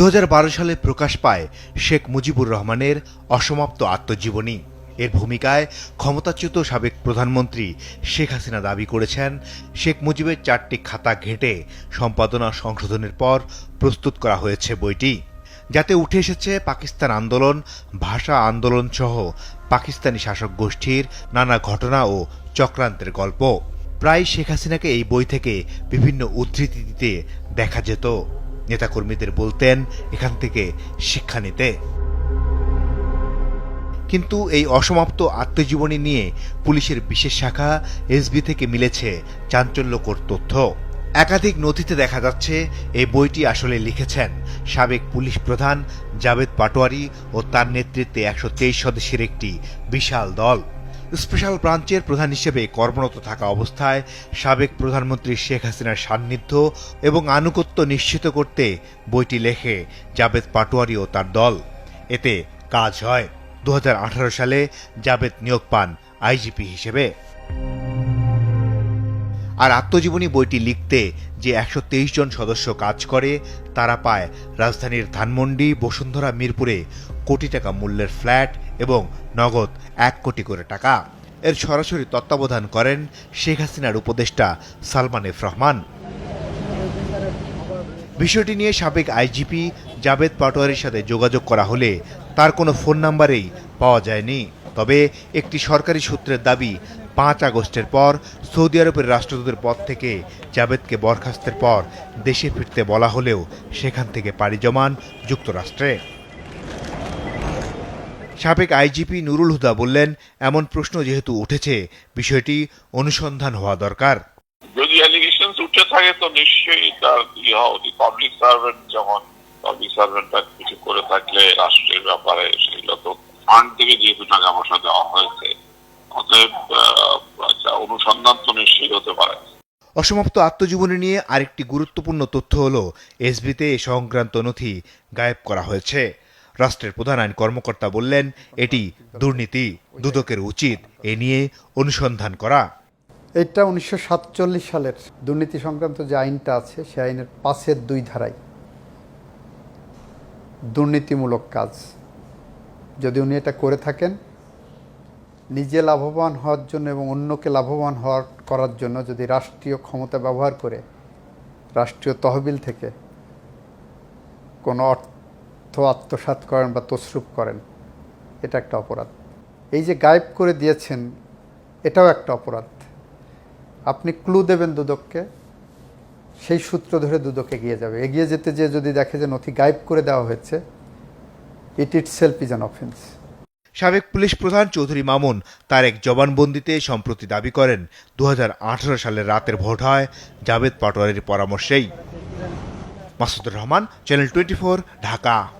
দু হাজার বারো সালে প্রকাশ পায় শেখ মুজিবুর রহমানের অসমাপ্ত আত্মজীবনী। এর ভূমিকায় ক্ষমতাচ্যুত সাবেক প্রধানমন্ত্রী শেখ হাসিনা দাবি করেছেন, শেখ মুজিবের চারটি খাতা ঘেঁটে সম্পাদনা সংশোধনের পর প্রস্তুত করা হয়েছে বইটি। যাতে উঠে এসেছে পাকিস্তান আন্দোলন, ভাষা আন্দোলন সহ পাকিস্তানি শাসক গোষ্ঠীর নানা ঘটনা ও চক্রান্তের গল্প। প্রায় শেখ হাসিনাকে এই বই থেকে বিভিন্ন উদ্ধৃতি দিতে দেখা যেত। নেতাকর্মীদের বলতেন, এখান থেকে শিক্ষা নিতে। কিন্তু এই অসমাপ্ত আত্মজীবনী নিয়ে পুলিশের বিশেষ শাখা এসবি থেকে মিলেছে চাঞ্চল্যকর তথ্য। একাধিক নথিতে দেখা যাচ্ছে, এই বইটি আসলে লিখেছেন সাবেক পুলিশ প্রধান জাভেদ পাটোয়ারি ও তার নেতৃত্বে একশো তেইশ সদস্যের একটি বিশাল দল। স্পেশাল ব্রাঞ্চের প্রধান হিসেবে কর্মরত থাকা অবস্থায় সাবেক প্রধানমন্ত্রী শেখ হাসিনার সান্নিধ্য এবং আনুগত্য নিশ্চিত করতে বইটি লেখে জাবেদ পাটোয়ারি ও তার দল। এতে কাজ হয়। দুহাজার আঠারো সালে জাবেদ নিয়োগ পান আইজিপি হিসেবে। আর আত্মজীবনী বইটি লিখতে যে একশো তেইশ জন সদস্য কাজ করে, তারা পায় রাজধানীর ধানমন্ডি, বসুন্ধরা, মিরপুরে কোটি টাকা মূল্যের ফ্ল্যাট এবং নগদ এক কোটি করে টাকা। এর সরাসরি তত্ত্বাবধান করেন শেখ হাসিনার উপদেষ্টা সালমান এফ রহমান। বিষয়টি নিয়ে সাবেক আইজিপি জাভেদ পাটোয়ারির সাথে যোগাযোগ করা হলে তার কোনো ফোন নাম্বারেই পাওয়া যায়নি। তবে একটি সরকারি সূত্রের দাবি, পাঁচ আগস্টের পর সৌদি আরবের রাষ্ট্রদূতের পদ থেকে জাভেদকে বরখাস্তের পর দেশে ফিরতে বলা হলেও সেখান থেকে পাড়ি জমান যুক্তরাষ্ট্রে। সাবেক আইজিপি নুরুল হুদা বললেন এমন প্রশ্ন যেহেতু উঠেছে বিষয়টি অনুসন্ধান হওয়া দরকার। যদি অ্যালিগেশন উঠে থাকে তো নিশ্চয়ই তার ইয়ে হওয়া উচিত। পাবলিক সার্ভেন্ট যেমন পাবলিক কিছু করে থাকলে রাষ্ট্রের ব্যাপারে সেগুলো তো ফান্ড থেকে যেহেতু টাকা পয়সা দেওয়া হয়েছে অতএব আচ্ছা, অনুসন্ধান তো নিশ্চয়ই হতে পারে। অসমাপ্ত আত্মজীবনী নিয়ে আরেকটি গুরুত্বপূর্ণ তথ্য হল এসবিতে এ সংক্রান্ত নথি গায়েব করা হয়েছে। রাষ্ট্রের প্রধান আইন কর্মকর্তা বললেন, এটি দুর্নীতি, দুদকের উচিত। এ নিয়ে অনুসন্ধান করা। এটা উনিশশো সাতচল্লিশ সালের দুর্নীতি সংক্রান্ত যে আইনটা আছে, সে আইনের পাশের দুই ধারায়। দুর্নীতিমূলক কাজ। যদি উনি এটা করে থাকেন, নিজে লাভবান হওয়ার জন্য এবং অন্যকে লাভবান হওয়ার, করার জন্য যদি রাষ্ট্রীয় ক্ষমতা ব্যবহার করে, রাষ্ট্রীয় তহবিল থেকে কোনো অর্থ আত্মসাৎ করেন বা তসরুপ করেন, এটা একটা অপরাধ। এই যে গায়েব করে দিয়েছেন, এটাও একটা অপরাধ। আপনি ক্লু দেবেন দুদককে, সেই সূত্র ধরে দুদক এগিয়ে যাবে। এগিয়ে যেতে যে যদি দেখে যে নথি গায়েব করে দেওয়া হয়েছে it itself is an offence সাবেক পুলিশ প্রধান চৌধুরী মামুন তার এক জবানবন্দিতে সম্প্রতি দাবি করেন দু সালের রাতের ভোট হয়, জাভেদ পাটোয়ারির পরামর্শেই। Masudur Rahman channel twenty Dhaka.